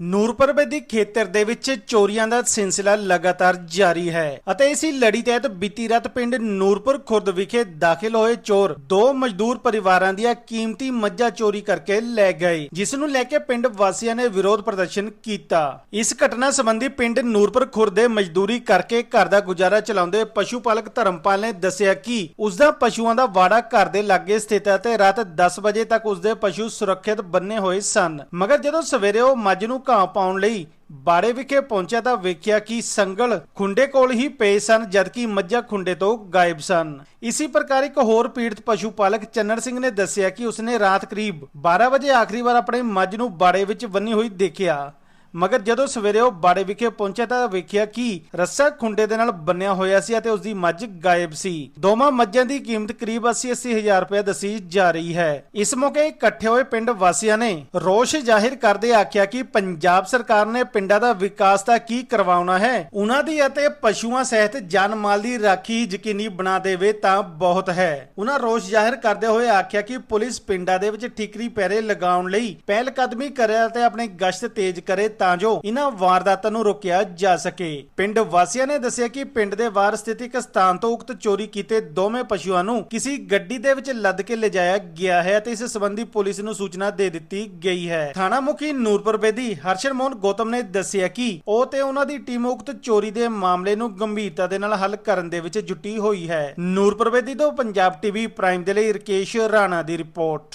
ਨੂਰਪੁਰ ਬੇਦੀ ਖੇਤਰ ਦੇ ਵਿੱਚ ਚੋਰੀਆਂ ਦਾ ਸਿਲਸਿਲਾ ਲਗਾਤਾਰ ਜਾਰੀ ਹੈ ਅਤੇ ਇਸੀ ਲੜੀ ਤਹਿਤ ਬੀਤੀ ਰਾਤ ਪਿੰਡ ਨੂਰਪੁਰ ਖੁਰਦ ਵਿਖੇ ਦਾਖਲ ਹੋਏ ਚੋਰ ਦੋ ਮਜ਼ਦੂਰ ਪਰਿਵਾਰਾਂ ਦੀਆਂ ਕੀਮਤੀ ਮੱਝਾਂ ਚੋਰੀ ਕਰਕੇ ਲੈ ਗਏ, ਜਿਸ ਨੂੰ ਲੈ ਕੇ ਪਿੰਡ ਵਾਸੀਆਂ ਨੇ ਵਿਰੋਧ ਪ੍ਰਦਰਸ਼ਨ ਕੀਤਾ। ਇਸ ਘਟਨਾ ਸੰਬੰਧੀ ਪਿੰਡ ਨੂਰਪੁਰ ਖੁਰਦ ਦੇ ਮਜ਼ਦੂਰੀ ਕਰਕੇ ਘਰ ਦਾ ਗੁਜ਼ਾਰਾ ਚਲਾਉਂਦੇ ਪਸ਼ੂ ਪਾਲਕ ਧਰਮਪਾਲ ਨੇ ਦੱਸਿਆ ਕਿ ਉਸ ਦਾ ਪਸ਼ੂਆਂ ਦਾ ਵਾੜਾ ਘਰ ਦੇ ਲਾਗੇ ਸਥਿਤ ਹੈ ਤੇ ਰਾਤ 10 ਵਜੇ ਤੱਕ ਉਸ ਦੇ ਪਸ਼ੂ ਸੁਰੱਖਿਅਤ ਬੰਨੇ ਹੋਏ ਸਨ। ਮਗਰ ਜਦੋਂ ਸਵੇਰੇ ਉਹ ਮੱਝ ਨੂੰ ਘਾਹ ਪਾਉਣ ਲਈ ਬਾੜੇ ਵਿਖੇ ਪਹੁੰਚਿਆ ਤਾਂ ਵੇਖਿਆ ਕਿ ਸੰਗਲ ਖੁੰਡੇ ਕੋਲ ਹੀ ਪਏ ਸਨ, ਜਦਕਿ ਮੱਝਾਂ ਖੁੰਡੇ ਤੋਂ ਗਾਇਬ ਸਨ। ਇਸੇ ਪ੍ਰਕਾਰ ਇੱਕ ਹੋਰ ਪੀੜਤ ਪਸ਼ੂ ਪਾਲਕ ਚੰਨਣ ਸਿੰਘ ਨੇ ਦੱਸਿਆ ਕਿ ਉਸਨੇ ਰਾਤ ਕਰੀਬ 12 ਵਜੇ ਆਖਰੀ ਵਾਰ ਆਪਣੇ ਮੱਝ ਨੂੰ ਬਾੜੇ ਵਿੱਚ ਬੰਨੀ ਹੋਈ ਦੇਖਿਆ। ਮਗਰ ਜਦੋਂ ਸਵੇਰੇ ਉਹ ਬਾੜੇ ਵਿਖੇ ਪਹੁੰਚਿਆ ਤਾਂ ਵੇਖਿਆ ਕਿ ਰੱਸਾ ਖੁੰਡੇ ਦੇ ਨਾਲ ਬੰਨਿਆ ਹੋਇਆ ਸੀ ਅਤੇ ਉਸ ਦੀ ਮੱਝ ਗਾਇਬ ਸੀ। ਦੋਵਾਂ ਮੱਝਾਂ ਦੀ ਕੀਮਤ ਕਰੀਬ 80-80 ਹਜ਼ਾਰ ਰੁਪਏ ਦੱਸੀ ਜਾ ਰਹੀ ਹੈ। ਇਸ ਮੌਕੇ ਇਕੱਠੇ ਹੋਏ ਪਿੰਡ ਵਾਸੀਆਂ ਨੇ ਰੋਸ਼ ਜ਼ਾਹਿਰ ਕਰਦੇ ਆਖਿਆ ਕਿ ਪੰਜਾਬ ਸਰਕਾਰ ਨੇ ਪਿੰਡਾਂ ਦਾ ਵਿਕਾਸ ਤਾਂ ਕੀ ਕਰਵਾਉਣਾ ਹੈ, ਉਹਨਾਂ ਦੀ ਅਤੇ ਪਸ਼ੂਆਂ ਸਹਿਤ ਜਾਨ ਮਾਲ ਦੀ ਰਾਖੀ ਯਕੀਨੀ ਬਣਾ ਦੇਵੇ ਤਾਂ ਬਹੁਤ ਹੈ। ਉਹਨਾਂ ਰੋਸ਼ ਜ਼ਾਹਿਰ ਕਰਦੇ ਹੋਏ ਆਖਿਆ ਕਿ ਪੁਲਿਸ ਪਿੰਡਾਂ ਦੇ ਵਿੱਚ ਠੀਕਰੀ ਪੈਰੇ ਲਗਾਉਣ ਲਈ ਪਹਿਲ ਕਦਮੀ ਕਰੇ ਅਤੇ ਆਪਣੀ ਗਸ਼ਤ ਤੇਜ਼ ਕਰੇ ਤਾਂ ਜੋ ਇਹਨਾਂ ਵਾਰਦਾਤਾਂ ਨੂੰ ਰੋਕਿਆ ਜਾ ਸਕੇ। ਪਿੰਡ ਵਾਸੀਆਂ ਨੇ ਦੱਸਿਆ ਕਿ ਪਿੰਡ ਦੇ ਬਾਹਰ ਸਥਿਤ ਇੱਕ ਸਥਾਨ ਤੋਂ ਉਕਤ ਚੋਰੀ ਕੀਤੇ ਦੋਵੇਂ ਪਸ਼ੂਆਂ ਨੂੰ ਕਿਸੇ ਗੱਡੀ ਦੇ ਵਿੱਚ ਲੱਦ ਕੇ ਲਿਜਾਇਆ ਗਿਆ ਹੈ ਤੇ ਇਸ ਸੰਬੰਧੀ ਪੁਲਿਸ ਨੂੰ ਸੂਚਨਾ ਦੇ ਦਿੱਤੀ ਗਈ ਹੈ। ਥਾਣਾ ਮੁਖੀ ਨੂਰਪੁਰ ਬੇਦੀ ਹਰਸ਼ਨ ਮੋਹਨ ਗੌਤਮ ਨੇ ਦੱਸਿਆ ਕਿ ਉਹ ਤੇ ਉਹਨਾਂ ਦੀ ਟੀਮ ਉਕਤ ਚੋਰੀ ਦੇ ਮਾਮਲੇ ਨੂੰ ਗੰਭੀਰਤਾ ਦੇ ਨਾਲ ਹੱਲ ਕਰਨ ਦੇ ਵਿੱਚ ਜੁਟੀ ਹੋਈ ਹੈ। ਨੂਰਪੁਰ ਬੇਦੀ ਤੋਂ ਪੰਜਾਬ ਟੀਵੀ ਪ੍ਰਾਈਮ ਦੇ ਲਈ ਰਕੇਸ਼ ਰਾਣਾ ਦੀ ਰਿਪੋਰਟ।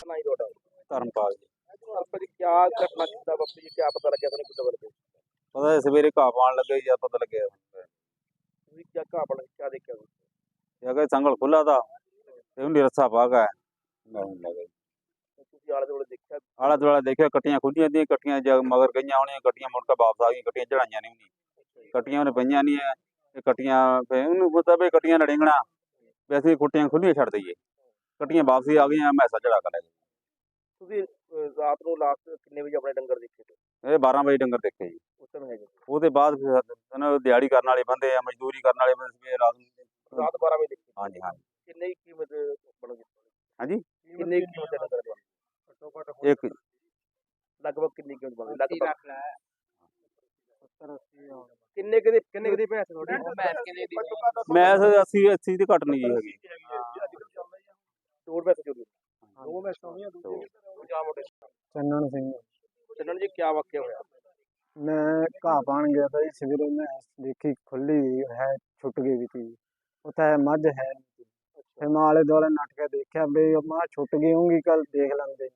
ਧਰਮਪਾਲ ਜੀ। ਕੀ ਘਟਨਾ ਕਿੱਦਾਂ ਵਾਪਰੀ ਕੀ ਪਤਾ ਲੱਗਿਆ ਤੁਹਾਨੂੰ ਕਿੱਦਾਂ ਵਰਤੇ ਪਤਾ ਹੈ ਸਵੇਰੇ ਘਾਹ ਪਾਣ ਲੱਗੇ ਜਾਂ ਪਤਾ ਲੱਗਿਆ। ਤੁਸੀਂ ਕੀ ਘਾਹ ਬਣ ਕੀ ਦੇਖਿਆ ਤੁਸੀਂ? ਜੇ ਅਗੇ ਸੰਗਲ ਖੁੱਲਾ ਦਾ ਤੇ ਉਹਨੇ ਰੱਸਾ ਪਾ ਗਿਆ ਨਹੀਂ ਲੱਗੇ ਤੁਸੀਂ ਆਲੇ ਦੁਆਲੇ ਦੇਖਿਆ? ਆਲਾ ਦੁਆਲਾ ਦੇਖਿਆ ਕੱਟੀਆਂ ਖੁੱਲੀਆਂ ਦੀਆਂ ਕੱਟੀਆਂ ਜਗ ਮਗਰ ਗਈਆਂ ਹੋਣੀਆਂ ਕੱਟੀਆਂ ਮੁੜ ਕੇ ਵਾਪਸ ਆ ਗਈਆਂ ਕੱਟੀਆਂ ਚੜਾਈਆਂ ਨਹੀਂ ਹੁੰਦੀ ਕੱਟੀਆਂ ਉਹਨੇ ਪਈਆਂ ਨਹੀਂ ਐ ਤੇ ਕੱਟੀਆਂ ਫੇ ਉਹਨੂੰ ਪਤਾ ਵੀ ਕੱਟੀਆਂ ਨੜਿੰਗਣਾ ਵੀ ਅਸੀਂ ਕੁੱਟੀਆਂ ਖੁੱਲੀਆਂ ਛੱਡ ਦਈਏ। ਕੱਟੀਆਂ ਵਾਪਸੀ ਆ ਗਈਆਂ ਮੈਸਾ ਚੜਾ ਕੇ ਲੈ ਗਏ। ਤੁਸੀਂ ਅਹ, ਰਾਤ ਨੂੰ ਲਾਸਟ ਕਿੰਨੇ ਵਜੇ ਆਪਣੇ ਡੰਗਰ ਦੇਖੇ ਤੇ? ਇਹ 12 ਵਜੇ ਡੰਗਰ ਦੇਖੇ ਜੀ। ਉਸ ਸਮੇਂ ਹੈਗੇ। ਉਹਦੇ ਬਾਅਦ ਫਿਰ ਇਹਨਾਂ ਦਿਹਾੜੀ ਕਰਨ ਵਾਲੇ ਬੰਦੇ ਆ ਮਜ਼ਦੂਰੀ ਕਰਨ ਵਾਲੇ ਬੰਦੇ ਸਵੇਰ ਰਾਤ ਨੂੰ ਰਾਤ 12 ਵਜੇ ਦੇਖੇ। ਹਾਂਜੀ ਹਾਂਜੀ। ਕਿੰਨੇ ਦੀ ਕੀਮਤ ਬਣੂਗੀ ਹਾਂਜੀ? ਕਿੰਨੇ ਦੀ ਕੀਮਤ ਦੇ ਡੰਗਰ ਦੀ ਘੱਟੋ ਘੱਟ ਇੱਕ ਲਗਭਗ ਕਿੰਨੀ ਕੀਮਤ ਬਣਦੀ ਲਗਭਗ ਕਿੰਨੇ ਕਦੇ ਕਿੰਨੇ ਕਦੇ ਪੈਸੇ ਤੁਹਾਡੇ? ਮੈਚ ਕਿੰਨੇ ਦੀ ਮੈਂ 80 80 ਦੀ ਘੱਟ ਨਹੀਂ ਜੀ ਹੈਗੀ। ਚੋਰ ਪੈਸੇ ਚੋਰੀ ਦੋ ਮੈਚ ਹੋਣੀਆਂ ਦੂਜੇ ਜਾ ਮੋਟੇ ਚੰਨਣ ਸਿੰਘ। ਚੰਨਣ ਜੀ ਕੀ ਵਾਕਿਆ ਹੋਇਆ? ਮੈਂ ਘਾਹ ਪਾਣ ਗਿਆ ਤਾਂ ਜੀ ਸਵੇਰੇ ਮੈਂ ਦੇਖੀ ਖੁੱਲੀ ਹੈ ਛੁੱਟ ਗਈ ਵੀ ਸੀ ਉੱਥੇ ਮੱਝ ਹੈ। ਫਿਰ ਮੈਂ ਆਲੇ ਦੁਆਲੇ ਕੇ ਦੇਖਿਆ ਵੀ ਮਾਂ ਛੁੱਟ ਗਈ ਹੋਊਗੀ ਕੱਲ ਦੇਖ ਲੈਂਦੇ।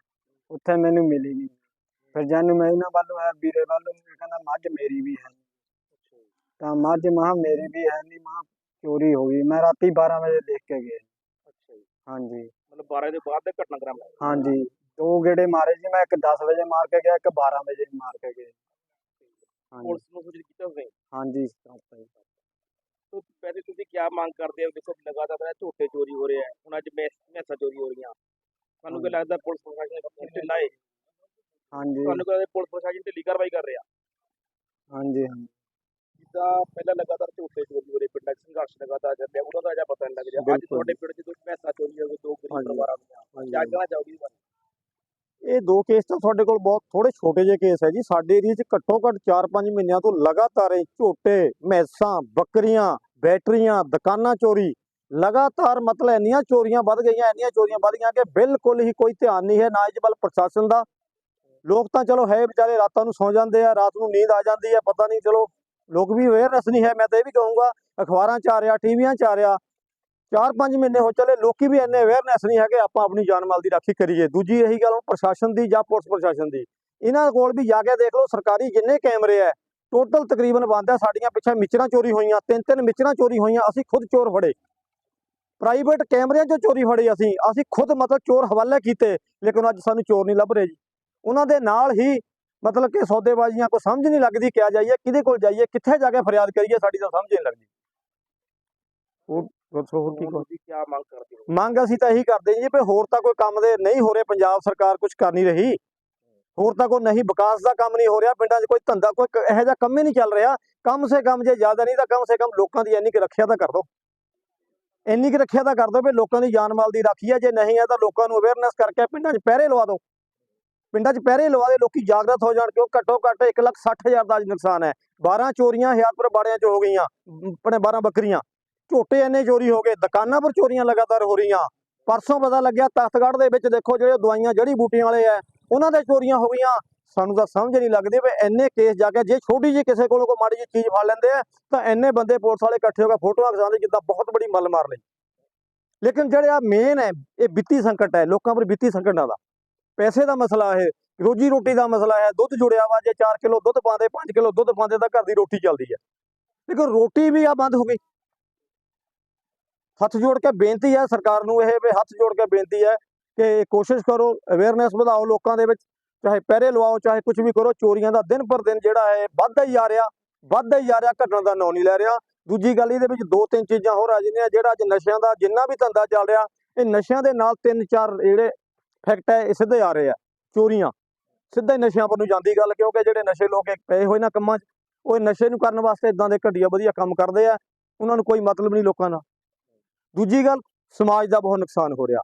ਉੱਥੇ ਮੈਨੂੰ ਮਿਲੀ ਨਹੀਂ। ਫਿਰ ਜਾਨੂੰ ਮੈਂ ਇਹਨਾਂ ਵੱਲੋਂ ਆਇਆ ਵੀਰੇ ਵੱਲੋਂ ਕਹਿੰਦਾ ਮੱਝ ਮੇਰੀ ਵੀ ਹੈ ਤਾਂ ਮੱਝ ਮਾਂ ਮੇਰੀ ਵੀ ਹੈ ਨਹੀਂ ਮਾਂ ਚੋਰੀ ਹੋ ਗਈ। ਮੈਂ ਰਾਤੀ 12 ਵਜੇ ਦੇਖ ਕੇ ਗਿਆ। ਅੱਛਾ ਜੀ। ਹਾਂਜੀ। ਮਤਲਬ 12 ਦੇ ਬਾਅਦ ਦਾ ਘਟਨਾਕ੍ਰਮ ਹੈ। ਹਾਂਜੀ ਦੋ ਗੇੜੇ ਮਾਰੇ ਜੀ ਮੈਂ ਇੱਕ 10 ਵਜੇ ਮਾਰ ਕੇ ਗਿਆ ਇੱਕ 12 ਵਜੇ ਮਾਰ ਕੇ ਗਿਆ। ਹਾਂਜੀ। ਪੁਲਿਸ ਨੂੰ ਸੂਚਿਤ ਕੀਤਾ ਹੋਵੇ ਹਾਂਜੀ ਕਰਤਾ ਜੀ ਤੋ ਪਹਿਲੇ ਤੁਸੀਂ ਕੀ ਮੰਗ ਕਰਦੇ ਹੋ? ਦੇਖੋ ਲਗਾਤਾਰ ਇਹ ਝੂਠੇ ਚੋਰੀ ਹੋ ਰਹੇ ਆ ਹੁਣ ਅੱਜ ਮੈਸਾਂ ਚੋਰੀ ਹੋ ਰਹੀਆਂ। ਤੁਹਾਨੂੰ ਕੀ ਲੱਗਦਾ ਪੁਲਿਸ ਪ੍ਰਸ਼ਾਸਨ ਢਿੱਲਾ ਹੈ ਹਾਂਜੀ। ਤੁਹਾਨੂੰ ਕੀ ਲੱਗਦਾ ਪੁਲਿਸ ਪ੍ਰਸ਼ਾਸਨ ਢਿੱਲੀ ਕਾਰਵਾਈ ਕਰ ਰਿਹਾ? ਹਾਂਜੀ ਹਾਂਜੀ। ਜਿੱਦਾਂ ਪਹਿਲਾਂ ਲਗਾਤਾਰ ਝੂਠੇ ਚੋਰੀ ਹੋ ਰਹੇ ਪਿੰਡਾਂ 'ਚ ਸੰਘਰਸ਼ ਲਗਾਤਾਰ ਚੱਲ ਰਿਹਾ ਤਾਂ ਅਜਾ ਪਤਾ ਨਹੀਂ ਲੱਗ ਰਿਹਾ ਅੱਜ। ਤੁਹਾਡੇ ਪਿੰਡ 'ਚ ਦੋ ਮੈਸਾਂ ਚੋਰੀ ਹੋ ਗਈ ਦੋ ਗਰੀਬ। ਪਰਿਵਾਰਾਂ ਦੀਆਂ। ਕਿਆ ਕਹਿਣਾ ਚਾਹੋਗੇ ਇਸ ਬਾਰੇ। ਇਹ ਦੋ ਕੇਸ ਤਾਂ ਸਾਡੇ ਕੋਲ ਬਹੁਤ ਥੋੜੇ ਛੋਟੇ ਜਿਹੇ ਕੇਸ ਹੈ ਜੀ। ਸਾਡੇ ਏਰੀਆ 'ਚ ਘੱਟੋ ਘੱਟ 4-5 ਮਹੀਨਿਆਂ ਤੋਂ ਲਗਾਤਾਰ ਇਹ ਝੋਟੇ ਮੈਸਾਂ ਬੱਕਰੀਆਂ ਬੈਟਰੀਆਂ ਦੁਕਾਨਾਂ ਚੋਰੀ ਲਗਾਤਾਰ ਮਤਲਬ ਇੰਨੀਆਂ ਚੋਰੀਆਂ ਵੱਧ ਗਈਆਂ ਇੰਨੀਆਂ ਚੋਰੀਆਂ ਵੱਧ ਗਈਆਂ ਕਿ ਬਿਲਕੁਲ ਹੀ ਕੋਈ ਧਿਆਨ ਨਹੀਂ ਹੈ ਨਾ ਇਸ ਵੱਲ ਪ੍ਰਸ਼ਾਸਨ ਦਾ। ਲੋਕ ਤਾਂ ਚਲੋ ਹੈ ਵਿਚਾਰੇ ਰਾਤਾਂ ਨੂੰ ਸੌ ਜਾਂਦੇ ਆ ਰਾਤ ਨੂੰ ਨੀਂਦ ਆ ਜਾਂਦੀ ਹੈ ਪਤਾ ਨਹੀਂ ਚਲੋ ਲੋਕ ਵੀ ਅਵੇਅਰਨੈਸ ਨਹੀਂ ਹੈ, ਮੈਂ ਤਾਂ ਇਹ ਵੀ ਕਹੂੰਗਾ, ਅਖਬਾਰਾਂ 'ਚ ਆ ਰਿਹਾ, ਟੀਵੀਆਂ 'ਚ ਆ ਰਿਹਾ, ਚਾਰ ਪੰਜ ਮਹੀਨੇ ਹੋ ਚਲੇ, ਲੋਕੀ ਵੀ ਇੰਨੇ ਅਵੇਅਰਨੈਸ ਨਹੀਂ ਹੈਗੇ, ਆਪਾਂ ਆਪਣੀ ਜਾਨ ਮਾਲ ਦੀ ਰਾਖੀ ਕਰੀਏ। ਦੂਜੀ ਰਹੀ ਗੱਲ ਪ੍ਰਸ਼ਾਸਨ ਦੀ ਜਾਂ ਪੁਲਿਸ ਪ੍ਰਸ਼ਾਸਨ ਦੀ। ਇਹਨਾਂ ਕੋਲ ਵੀ ਜਾ ਕੇ ਦੇਖ ਲਓ, ਸਰਕਾਰੀ ਜਿੰਨੇ ਕੈਮਰੇ ਐ ਟੋਟਲ ਤਕਰੀਬਨ ਬੰਦ ਹੈ, ਸਾਡੀਆਂ ਪਿੱਛੇ ਮਿਚਰਾਂ ਚੋਰੀ ਹੋਈਆਂ, ਤਿੰਨ ਤਿੰਨ ਮਿਚਰਾਂ ਚੋਰੀ ਹੋਈਆਂ, ਅਸੀਂ ਖੁਦ ਚੋਰ ਫੜੇ। ਪ੍ਰਾਈਵੇਟ ਕੈਮਰਿਆਂ 'ਚੋਂ ਚੋਰੀ ਫੜੇ ਅਸੀਂ ਅਸੀਂ ਖੁਦ ਮਤਲਬ ਚੋਰ ਹਵਾਲੇ ਕੀਤੇ, ਲੇਕਿਨ ਅੱਜ ਸਾਨੂੰ ਚੋਰ ਨਹੀਂ ਲੱਭ ਰਹੇ ਜੀ। ਉਹਨਾਂ ਦੇ ਨਾਲ ਹੀ ਮਤਲਬ ਕਿ ਸੌਦੇਬਾਜ਼ੀਆਂ ਕੋਈ ਸਮਝ ਨਹੀਂ ਲੱਗਦੀ ਕਿਆ ਜਾਈਏ ਕਿਹਦੇ ਕੋਲ ਜਾਈਏ ਕਿੱਥੇ ਜਾ ਕੇ ਫਰਿਆਦ ਕਰੀਏ ਸਾਡੀ ਤਾਂ ਸਮਝ ਨਹੀਂ ਲੱਗਦੀ। ਉਹ ਦੱਸੋ ਹੋਰ ਕੀ ਤੁਸੀਂ ਕੀ ਮੰਗ ਕਰਦੇ ਹੋ? ਮੰਗ ਅਸੀਂ ਤਾਂ ਇਹੀ ਕਰਦੇ ਜੀ ਵੀ ਹੋਰ ਤਾਂ ਕੋਈ ਕੰਮ ਦੇ ਨਹੀਂ ਹੋ ਰਹੇ ਪੰਜਾਬ ਸਰਕਾਰ ਕੁਝ ਕਰ ਨਹੀਂ ਰਹੀ। ਹੋਰ ਤਾਂ ਕੋਈ ਨਹੀਂ ਵਿਕਾਸ ਦਾ ਕੰਮ ਨਹੀਂ ਹੋ ਰਿਹਾ ਪਿੰਡਾਂ 'ਚ ਕੋਈ ਧੰਦਾ ਕੋਈ ਕ- ਇਹੋ ਜਿਹਾ ਕੰਮ ਹੀ ਨਹੀਂ ਚੱਲ ਰਿਹਾ। ਕਮ ਸੇ ਕਮ ਜੇ ਜ਼ਿਆਦਾ ਨਹੀਂ ਤਾਂ ਕਮ ਸੇ ਕਮ ਲੋਕਾਂ ਦੀ ਇੰਨੀ ਕੁ ਰੱਖਿਆ ਤਾਂ ਕਰ ਦਿਓ ਇੰਨੀ ਕੁ ਰੱਖਿਆ ਤਾਂ ਕਰ ਦਿਓ ਵੀ ਲੋਕਾਂ ਦੀ ਜਾਨ ਮਾਲ ਦੀ ਰਾਖੀ ਹੈ ਜੇ ਨਹੀਂ ਹੈ ਤਾਂ ਲੋਕਾਂ ਨੂੰ ਅਵੇਅਰਨੈਸ ਕਰਕੇ ਪਿੰਡਾਂ 'ਚ ਪਹਿਰੇ ਲਵਾ ਦਿਓ ਪਿੰਡਾਂ 'ਚ ਪਹਿਰੇ ਲਵਾ ਦੇ, ਲੋਕੀ ਜਾਗਰਤ ਹੋ ਜਾਣ, ਕਿਉਂ? ਘੱਟੋ ਘੱਟ 160000 ਦਾ ਨੁਕਸਾਨ ਹੈ। 12 ਚੋਰੀਆਂ ਹਿਆਰਪੁਰ ਬਾੜਿਆਂ 'ਚ ਹੋ ਗਈਆਂ ਆਪਣੇ 12 ਬੱਕਰੀਆਂ। ਝੋਟੇ ਇੰਨੇ ਚੋਰੀ ਹੋ ਗਏ, ਦੁਕਾਨਾਂ ਪਰ ਚੋਰੀਆਂ ਲਗਾਤਾਰ ਹੋ ਰਹੀਆਂ। ਪਰਸੋਂ ਪਤਾ ਲੱਗਿਆ, ਤਖਤਗੜ੍ਹ ਦੇ ਵਿੱਚ ਦੇਖੋ, ਜਿਹੜੇ ਦਵਾਈਆਂ ਜੜੀ ਬੂਟੀਆਂ ਵਾਲੇ ਆ ਉਹਨਾਂ ਦੇ ਚੋਰੀਆਂ ਹੋ ਗਈਆਂ। ਸਾਨੂੰ ਤਾਂ ਸਮਝ ਨਹੀਂ ਲੱਗਦੀ ਵੀ ਇੰਨੇ ਕੇਸ ਜਾ ਕੇ, ਜੇ ਛੋਟੀ ਜਿਹੀ ਕਿਸੇ ਕੋਲੋਂ ਕੋਈ ਮਾੜੀ ਜਿਹੀ ਚੀਜ਼ ਫੜ ਲੈਂਦੇ ਆ, ਤਾਂ ਇੰਨੇ ਬੰਦੇ ਪੁਲਿਸ ਵਾਲੇ ਇਕੱਠੇ ਹੋ ਕੇ ਫੋਟੋਆਂ ਖਿਚਾਉਂਦੇ ਜਿੱਦਾਂ ਬਹੁਤ ਬੜੀ ਮੱਲ ਮਾਰ ਲਈ। ਲੇਕਿਨ ਜਿਹੜਾ ਮੇਨ ਹੈ, ਇਹ ਵਿੱਤੀ ਸੰਕਟ ਹੈ, ਲੋਕਾਂ ਪਰ ਵਿੱਤੀ ਸੰਕਟ ਦਾ। ਪੈਸੇ ਦਾ ਮਸਲਾ ਹੈ ਰੋਜੀ ਰੋਟੀ ਦਾ ਮਸਲਾ ਹੈ, ਦੁੱਧ ਜੁੜਿਆ ਵਾ, ਜੇ 4 ਕਿਲੋ ਦੁੱਧ ਪਾਉਂਦੇ 5 ਕਿਲੋ ਦੁੱਧ ਪਾਉਂਦੇ ਤਾਂ ਘਰ ਦੀ ਰੋਟੀ ਚੱਲਦੀ ਹੈ। ਲੇਕਿਨ ਰੋਟੀ ਵੀ ਆ ਬੰਦ ਹੋ ਗਈ। ਹੱਥ ਜੋੜ ਕੇ ਬੇਨਤੀ ਹੈ ਸਰਕਾਰ ਨੂੰ ਇਹ ਵੀ ਹੱਥ ਜੋੜ ਕੇ ਬੇਨਤੀ ਹੈ ਕਿ ਕੋਸ਼ਿਸ਼ ਕਰੋ ਅਵੇਅਰਨੈਸ ਵਧਾਓ ਲੋਕਾਂ ਦੇ ਵਿੱਚ, ਚਾਹੇ ਪਹਿਰੇ ਲਵਾਓ, ਚਾਹੇ ਕੁਝ ਵੀ ਕਰੋ, ਚੋਰੀਆਂ ਦਾ ਦਿਨ ਪਰ ਦਿਨ ਜਿਹੜਾ ਹੈ ਵੱਧਦਾ ਹੀ ਜਾ ਰਿਹਾ, ਵੱਧਦਾ ਹੀ ਜਾ ਰਿਹਾ, ਘਟਣ ਦਾ ਨਾਂ ਨਹੀਂ ਲੈ ਰਿਹਾ। ਦੂਜੀ ਗੱਲ ਇਹਦੇ ਵਿੱਚ ਦੋ ਤਿੰਨ ਚੀਜ਼ਾਂ ਹੋਰ ਆ ਜਾਂਦੀਆਂ, ਜਿਹੜਾ ਅੱਜ ਨਸ਼ਿਆਂ ਦਾ ਜਿੰਨਾ ਵੀ ਧੰਦਾ ਚੱਲ ਰਿਹਾ, ਇਹ ਨਸ਼ਿਆਂ ਦੇ ਨਾਲ ਤਿੰਨ ਚਾਰ ਜਿਹੜੇ ਫੈਕਟ ਹੈ, ਇਹ ਸਿੱਧੇ ਆ ਰਹੇ ਆ, ਚੋਰੀਆਂ। ਸਿੱਧਾ ਹੀ ਨਸ਼ਿਆਂ ਪਰ ਨੂੰ ਜਾਂਦੀ ਗੱਲ, ਕਿਉਂਕਿ ਜਿਹੜੇ ਨਸ਼ੇ ਲੋਕ ਪਏ ਹੋਏ ਨਾ ਕੰਮਾਂ 'ਚ, ਉਹ ਨਸ਼ੇ ਨੂੰ ਕਰਨ ਵਾਸਤੇ ਇਦਾਂ ਦੇ ਘਟੀਆ ਵਧੀਆ ਕੰਮ ਕਰਦੇ ਆ, ਉਹਨਾਂ ਨੂੰ ਕੋਈ ਮਤਲਬ ਨਹੀਂ ਲੋਕਾਂ ਨਾਲ ਦੂਜੀ ਗੱਲ, ਸਮਾਜ ਦਾ ਬਹੁਤ ਨੁਕਸਾਨ ਹੋ ਰਿਹਾ।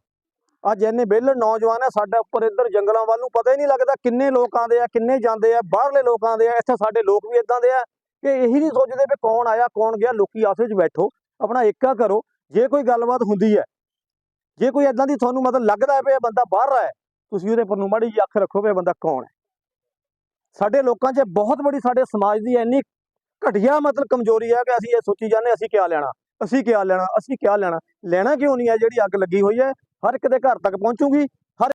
ਅੱਜ ਇੰਨੇ ਵਿਹਲੇ ਨੌਜਵਾਨ ਆ, ਸਾਡੇ ਉੱਪਰ ਇੱਧਰ ਜੰਗਲਾਂ ਵੱਲ ਨੂੰ ਪਤਾ ਹੀ ਨਹੀਂ ਲੱਗਦਾ ਕਿੰਨੇ ਲੋਕ ਆਉਂਦੇ ਆ, ਕਿੰਨੇ ਜਾਂਦੇ ਆ, ਬਾਹਰਲੇ ਲੋਕ ਆਉਂਦੇ ਆ, ਇੱਥੇ ਸਾਡੇ ਲੋਕ ਵੀ ਇਦਾਂ ਦੇ ਆ ਕਿ ਇਹੀ ਨਹੀਂ ਸੋਚਦੇ ਵੀ ਕੌਣ ਆਇਆ, ਕੌਣ ਗਿਆ, ਲੋਕੀ ਆਸੇ 'ਚ ਬੈਠੋ, ਆਪਣਾ ਏਕਾ ਕਰੋ, ਜੇ ਕੋਈ ਗੱਲਬਾਤ ਹੁੰਦੀ ਹੈ ਜੇ ਕੋਈ ਇਦਾਂ ਦੀ ਤੁਹਾਨੂੰ ਮਤਲਬ ਲੱਗਦਾ ਹੈ ਵੀ ਇਹ ਬੰਦਾ ਬਾਹਰ ਹੈ ਤੁਸੀਂ ਉਹਦੇ ਪਰ ਨੂੰ ਮਾੜੀ ਜਿਹੀ ਅੱਖ ਰੱਖੋ ਵੀ ਇਹ ਬੰਦਾ ਕੌਣ ਹੈ। ਸਾਡੇ ਲੋਕਾਂ 'ਚ ਬਹੁਤ ਬੜੀ ਸਾਡੇ ਸਮਾਜ ਦੀ ਇੰਨੀ ਘਟੀਆ ਮਤਲਬ ਕਮਜ਼ੋਰੀ ਹੈ ਕਿ ਅਸੀਂ ਇਹ ਸੋਚੀ ਜਾਂਦੇ ਅਸੀਂ ਕਿਆ ਲੈਣਾ, ਅਸੀਂ ਕਿਆ ਲੈਣਾ, ਅਸੀਂ ਕਿਆ ਲੈਣਾ ਲੈਣਾ ਕਿਉਂ ਨਹੀਂ ਹੈ ਜਿਹੜੀ ਅੱਗ ਲੱਗੀ ਹੋਈ ਹੈ, ਹਰ ਇੱਕ ਦੇ ਘਰ ਤੱਕ ਪਹੁੰਚੂਗੀ।